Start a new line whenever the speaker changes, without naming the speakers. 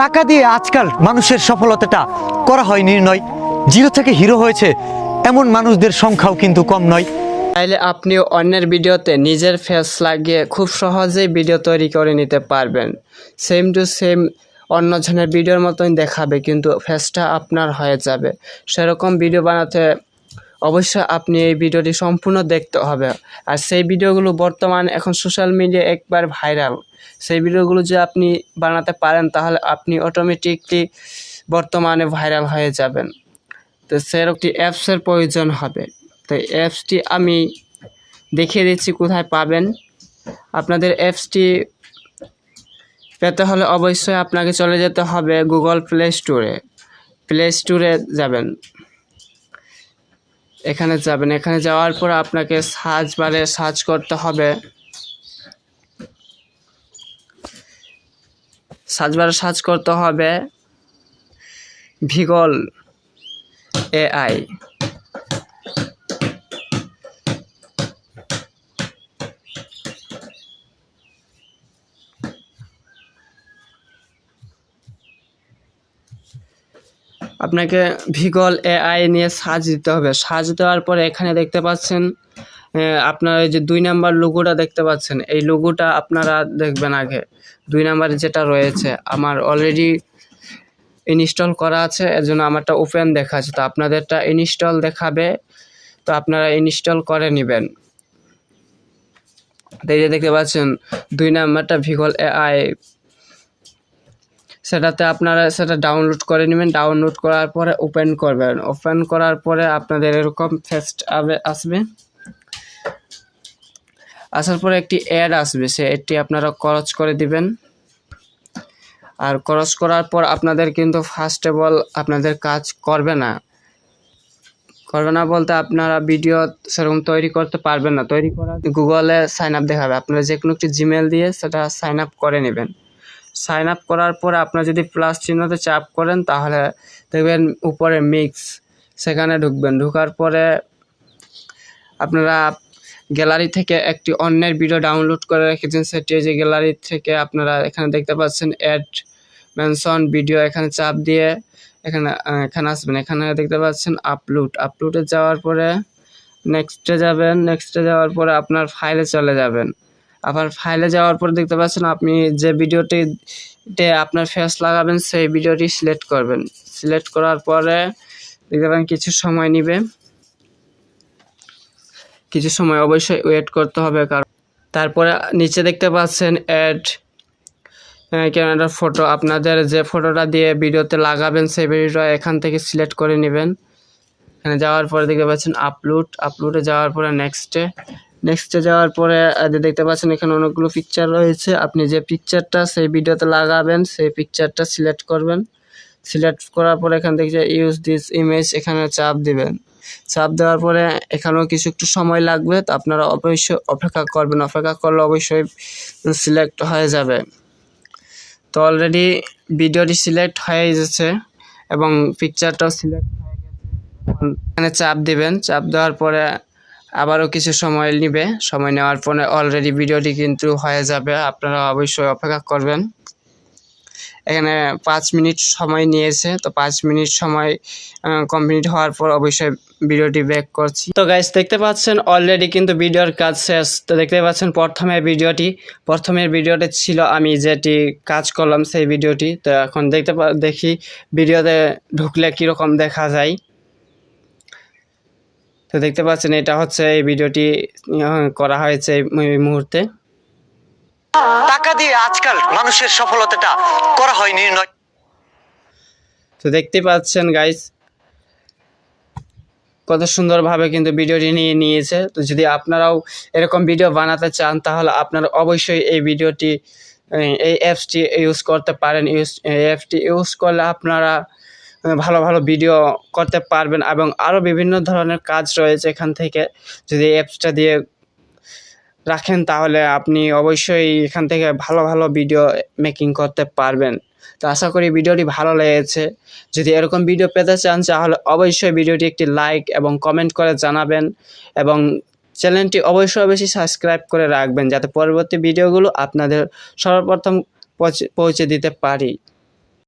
টাকা দিয়ে আজকাল মানুষের সফলতাটা করা হয় নির্ণয়। জিরো থেকে হিরো হয়েছে এমন মানুষদের সংখ্যাও কিন্তু কম নয়।
চাইলে আপনিও অন্যের ভিডিওতে নিজের ফেস লাগিয়ে খুব সহজেই ভিডিও তৈরি করে নিতে পারবেন। সেম টু সেম অন্যজনের ভিডিওর মতোই দেখাবে, কিন্তু ফেসটা আপনার হয়ে যাবে। সেরকম ভিডিও বানাতে অবশ্যই আপনি এই ভিডিওটি সম্পূর্ণ দেখতে হবে। আর সেই ভিডিওগুলো বর্তমানে এখন সোশ্যাল মিডিয়া একবার ভাইরাল। সেই ভিডিওগুলো যে আপনি বানাতে পারেন, তাহলে আপনি অটোমেটিকলি বর্তমানে ভাইরাল হয়ে যাবেন। তো সেরকম একটি অ্যাপসের প্রয়োজন হবে। তো অ্যাপসটি আমি দেখিয়ে দিচ্ছি কোথায় পাবেন। আপনাদের অ্যাপসটি পেতে হলে অবশ্যই আপনাকে চলে যেতে হবে গুগল প্লে স্টোরে। প্লে স্টোরে যাবেন। এখানে যাবেন। এখানে যাওয়ার পর আপনাকে সার্চ বারে সার্চ করতে হবে। সার্চ বারে সার্চ করতে হবে। ভিগল এআই। আপনাকে ভিগল এআই নিয়ে সার্চ দিতে হবে। সার্চ দেওয়ার পরে এখানে দেখতে পাচ্ছেন আপনার এই যে দুই নাম্বার লোগোটা দেখতে পাচ্ছেন। এই লোগোটা আপনারা দেখবেন আগে। দুই নাম্বারে যেটা রয়েছে, আমার অলরেডি ইনস্টল করা আছে, এর জন্য আমারটা ওপেন দেখাচ্ছে তো আপনাদেরটা ইনস্টল দেখাবে, তো আপনারা ইনস্টল করে নেবেন। তো এই যে দেখতে পাচ্ছেন, দুই নাম্বারটা ভিগল এআই সেটাতে আপনারা সেটা ডাউনলোড করে নেবেন। ডাউনলোড করার পরে ওপেন করবেন। ওপেন করার পরে আপনাদের এরকম ফেস্ট আসবে। আসার পরে একটি অ্যাড আসবে। সে অ্যাডটি আপনারা খরচ করে দিবেন। আর খরচ করার পর আপনাদের কিন্তু ফার্স্ট অফ অল আপনাদের কাজ করবে না। করবে না বলতে আপনারা ভিডিও সেরকম তৈরি করতে পারবেন না। তৈরি করা গুগলে সাইন আপ দেখাবে। আপনারা যে কোনো একটি জিমেল দিয়ে সেটা সাইন আপ করে নেবেন। সাইন আপ করার পরে আপনারা যদি প্লাস চিহ্নতে চাপ করেন, তাহলে দেখবেন উপরে মিক্স সেখানে ঢুকবেন। ঢোকার পরে আপনারা গ্যালারি থেকে একটি অন্যের ভিডিও ডাউনলোড করে রেখেছেন। সেটি যে গ্যালারি থেকে আপনারা এখানে দেখতে পাচ্ছেন অ্যাড মেনশন ভিডিও এখানে চাপ দিয়ে এখানে এখানে আসবেন। এখানে দেখতে পাচ্ছেন আপলোড আপলোডে যাওয়ার পরে নেক্সটে যাবেন। নেক্সটে যাওয়ার পরে আপনার ফাইলে চলে যাবেন। আবার ফাইলে যাওয়ার পর দেখতে পাচ্ছেন আপনি যে ভিডিওটি তে আপনার ফেস লাগাবেন, সেই ভিডিওটি সিলেক্ট করবেন। সিলেক্ট করার পরে দেখতে পাবেন কিছু সময় নেবে। কিছু সময় অবশ্যই ওয়েট করতে হবে, কারণ তারপরে নিচে দেখতে পাচ্ছেন অ্যাড ক্যামেরার ফটো আপনাদের যে ফটোটা দিয়ে ভিডিওতে লাগাবেন, সেই ভিডিওটা এখান থেকে সিলেক্ট করে নেবেন। এখানে যাওয়ার পরে দেখতে পাচ্ছেন আপলোড আপলোডে যাওয়ার পরে নেক্সটে নেক্সটে যাওয়ার পরে দেখতে পাচ্ছেন, এখানে অনেকগুলো পিকচার রয়েছে। আপনি যে পিকচারটা সেই ভিডিওতে লাগাবেন, সেই পিকচারটা সিলেক্ট করবেন। সিলেক্ট করার পরে এখান থেকে ইউজ দিস ইমেজ এখানে চাপ দিবেন। চাপ দেওয়ার পরে এখানেও কিছু একটু সময় লাগবে, তো আপনারা অবশ্যই অপেক্ষা করবেন। অপেক্ষা করলে অবশ্যই সিলেক্ট হয়ে যাবে। তো অলরেডি ভিডিওটি সিলেক্ট হয়ে গেছে এবং পিকচারটাও সিলেক্ট হয়ে গেছে। এখানে চাপ দিবেন। চাপ দেওয়ার পরে আবারও কিছু সময় নেবে। সময় নেওয়ার পরে অলরেডি ভিডিওটি কিন্তু হয়ে যাবে। আপনারা অবশ্যই অপেক্ষা করবেন। এখানে পাঁচ মিনিট সময় নিয়েছে। তো পাঁচ মিনিট সময় কমপ্লিট হওয়ার পর অবশ্যই ভিডিওটি ব্যাক করছি। তো গাইস দেখতে পাচ্ছেন অলরেডি কিন্তু ভিডিওর কাজ শেষ। তো দেখতে পাচ্ছেন প্রথমে ভিডিওটি, প্রথমের ভিডিওটি ছিল আমি যেটি কাজ করলাম সেই ভিডিওটি। তো এখন দেখতে দেখি ভিডিওতে ঢুকলে কীরকম দেখা যায়। তো দেখতে পাচ্ছেন এটা হচ্ছে এই ভিডিওটি করা হয়েছে এই মুহূর্তে।
টাকা দিয়ে আজকাল মানুষের সফলতাটা করা হয় নির্ণয়
তো দেখতে পাচ্ছেন গাইস কত সুন্দরভাবে কিন্তু ভিডিওটি নিয়ে নিয়েছে। তো যদি আপনারাও এরকম ভিডিও বানাতে চান তাহলে আপনারা অবশ্যই এই ভিডিওটি এই- অ্যাপসটি ইউজ করতে পারেন। ইউজ অ্যাপসটি ইউজ করলে আপনারা ভালো ভালো ভিডিও করতে পারবেন এবং আরও বিভিন্ন ধরনের কাজ রয়েছে এখান থেকে। যদি অ্যাপসটা দিয়ে রাখেন তাহলে আপনি অবশ্যই এখান থেকে ভালো ভালো ভিডিও মেকিং করতে পারবেন। তো আশা করি ভিডিওটি ভালো লেগেছে। যদি এরকম ভিডিও পেতে চান তাহলে অবশ্যই ভিডিওটি একটি লাইক এবং কমেন্ট করে জানাবেন এবং চ্যানেলটি অবশ্যই বেশি সাবস্ক্রাইব করে রাখবেন যাতে পরবর্তী ভিডিওগুলো আপনাদের সর্বপ্রথম পৌঁছে- দিতে পারি।